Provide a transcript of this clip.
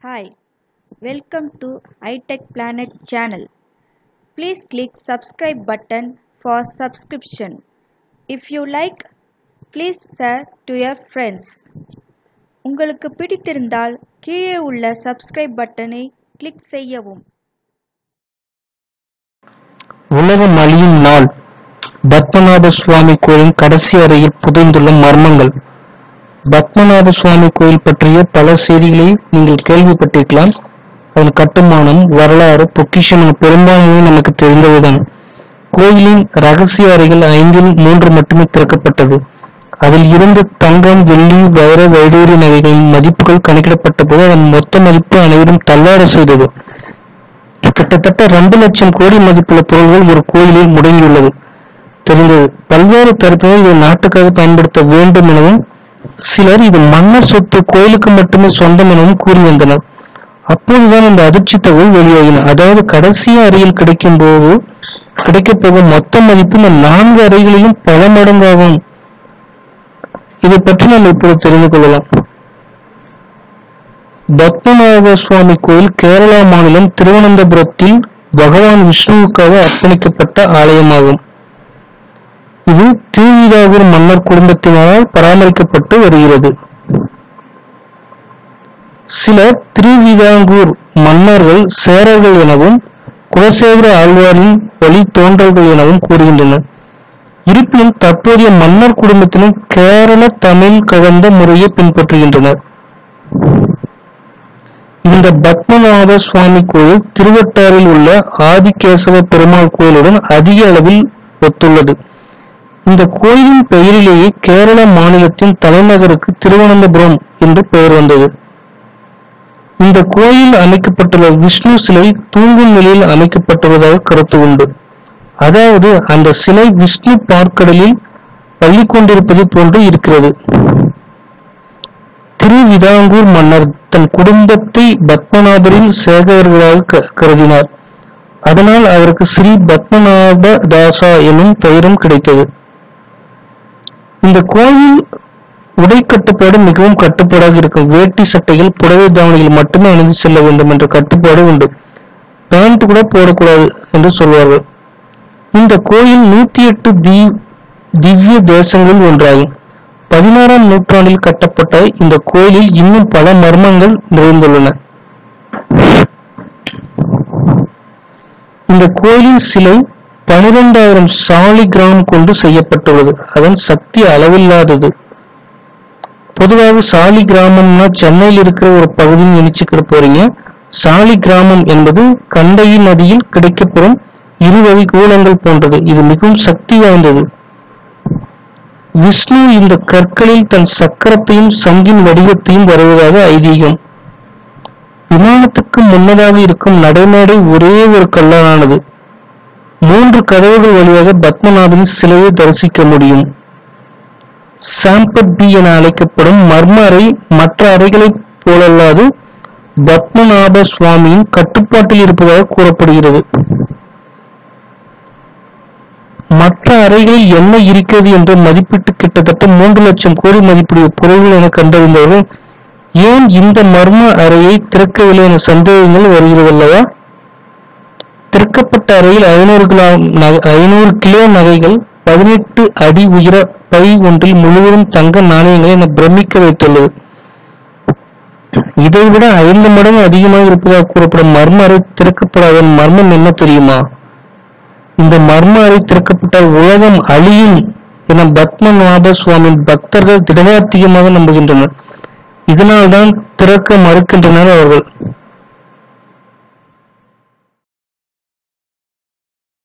Hi, welcome to iTech Planet channel. Please click subscribe button for subscription. If you like, please share to your friends. உங்களுக்கு பிடித்திருந்தால் கீழே உள்ள subscribe பட்டனை click செய்யவும் உலகம் அழியும் நாள் பத்மநாப சுவாமி கோயிலின் கடைசி அறையில் புதைந்துள்ள மர்மங்கள் பத்மநாப சுவாமி கோயில் பற்றிய பல செய்திகளை நீங்கள் கேள்விப்பட்டிருக்கலாம். அதன் கட்டுமானம் வரலாறு பொக்கிஷம் என நமக்கு தெரிந்ததுதான். கோயிலின் ரகசிய அறைகள் ஐந்தில் மூன்று மட்டுமே திறக்கப்பட்டது. அதில் இருந்து தங்கம் வெள்ளி வைர வைடூரி நகைகளின் மதிப்புகள் கணக்கிடப்பட்ட போது அதன் மொத்த மதிப்பு அனைவரும் தள்ளாட செய்தது. கிட்டத்தட்ட ரெண்டு லட்சம் கோடி மதிப்புள்ள பொருள்கள் ஒரு கோயிலில் முடங்கியுள்ளது. தெரிந்தது. பல்வேறு தரப்பினர் இதை நாட்டுக்காக பயன்படுத்த வேண்டும் எனவும் சிலர் இது மன்னர் சொத்து கோயிலுக்கு மட்டுமே சொந்தம் எனவும் கூறி வந்தனர் அப்போதுதான் இந்த அதிர்ச்சி தகவல் வெளியாகின அதாவது கடைசி அறையில் கிடைக்கும் போது கிடைக்கப் போகும் மொத்த மதிப்பு இந்த நான்கு அறைகளிலும் பல மடங்காகும். இதை பற்றி நாம் இப்பொழுது தெரிந்து கொள்ளலாம். பத்மநாப சுவாமி கோயில் கேரளா மாநிலம் திருவனந்தபுரத்தில் பகவான் விஷ்ணுவுக்காக அர்ப்பணிக்கப்பட்ட ஆலயமாகும். இது திருவிதாங்கூர் மன்னர் குடும்பத்தினரால் பராமரிக்கப்பட்டு வருகிறது. சில திருவிதாங்கூர் மன்னர்கள் சேரர்கள் எனவும் குலசேகர ஆழ்வாரின் வழி தோன்றல்கள் எனவும் கூறுகின்றனர். இருப்பினும் தற்போதைய மன்னர் குடும்பத்தினர் கேரள தமிழ் கலந்த முறையை பின்பற்றுகின்றனர். இந்த பத்மநாத சுவாமி கோயில் திருவட்டாரில் உள்ள ஆதிகேசவ பெருமாள் கோயிலுடன் அதிக அளவில் ஒத்துள்ளது. இந்த கோயிலின் பெயரிலேயே கேரள மாநிலத்தின் தலைநகருக்கு திருவனந்தபுரம் என்று பெயர் வந்தது. இந்த கோயில் அமைக்கப்பட்டுள்ள விஷ்ணு சிலை தூங்கும் நிலையில் அமைக்கப்பட்டுள்ளதாக கருத்து உண்டு. அதாவது அந்த சிலை விஷ்ணு பார்க்கடலில் பள்ளி கொண்டிருப்பது போன்று இருக்கிறது. திருவிதாங்கூர் மன்னர் தன் குடும்பத்தை பத்மநாபரில் சேகர்களாக க- கருதினார். அதனால் அவருக்கு ஸ்ரீ பத்மநாப தாசா எனும் பெயரும் கிடைத்தது. இந்த கோயில் உடை கட்டுப்பாடு மிகவும் கட்டுப்பாடாக இருக்கும். வேட்டி சட்டைகள் புடவை தாவணியில் மட்டுமே அணிந்து செல்ல வேண்டும் என்ற கட்டுப்பாடு உண்டு. பேண்ட் கூட போடக்கூடாது என்று சொல்வார்கள். இந்த கோயில் நூத்தி எட்டு தி திவ்ய தேசங்களில் ஒன்றாகும். பதினாறாம் நூற்றாண்டில் கட்டப்பட்ட இந்த கோயிலில் இன்னும் பல மர்மங்கள் நிறைந்துள்ளன. இந்த கோயிலின் சிலை பனிரெண்டாயிரம் சாலிகிராம் கொண்டு செய்யப்பட்டுள்ளது. அதன் சக்தி அளவில்லாதது. பொதுவாக சாலி கிராமம்னா சென்னையில் இருக்கிற ஒரு பகுதியில் நினைச்சுக்கிட போறீங்க. சாலி கிராமம் என்பது கண்டையின் நதியில் கிடைக்கப்பெறும் இருவகை கூலங்கள் போன்றது. இது மிகவும் சக்தி வாய்ந்தது. விஷ்ணு இந்த கற்களில் தன் சக்கரத்தையும் சங்கின் வடிவத்தையும் வருவதாக ஐதீகம். விமானத்துக்கு முன்னதாக இருக்கும் நடைமேடை ஒரே ஒரு கல்லானது மூன்று கதவுகள் வழியாக பத்மநாபனின் சிலையை தரிசிக்க முடியும். சாம்பட் பி என அழைக்கப்படும் மர்ம அறை மற்ற அறைகளைப் போலல்லாது பத்மநாப சுவாமியின் கட்டுப்பாட்டில் இருப்பதாக கூறப்படுகிறது. மற்ற அறைகளில் என்ன இருக்கிறது என்று மதிப்பிட்டு கிட்டத்தட்ட மூன்று லட்சம் கோடி மதிப்புடைய பொருள்கள் என கண்டறிந்தவர்கள் ஏன் இந்த மர்ம அறையை திறக்கவில்லை என சந்தேகங்கள் வருகிறதல்லவா? திறக்கப்பட்ட அறையில் ஐநூறு கிலோ ஐநூறு கிலோ நகைகள் பதினெட்டு அடி உயர பை ஒன்றில் முழுவதும் தங்க நாணயங்களை என பிரமிக்க வைத்துள்ளது. இதைவிட ஐந்து மடங்கு அதிகமாக இருப்பதாக கூறப்படும் மர்ம அறை திறக்கப்படாத மர்மம் என்ன தெரியுமா? இந்த மர்ம அறை திறக்கப்பட்டால் உலகம் அழியும் என பத்மநாப சுவாமி பக்தர்கள் திடகாத்தியமாக நம்புகின்றனர். இதனால்தான் திறக்க மறுக்கின்றனர் அவர்கள்.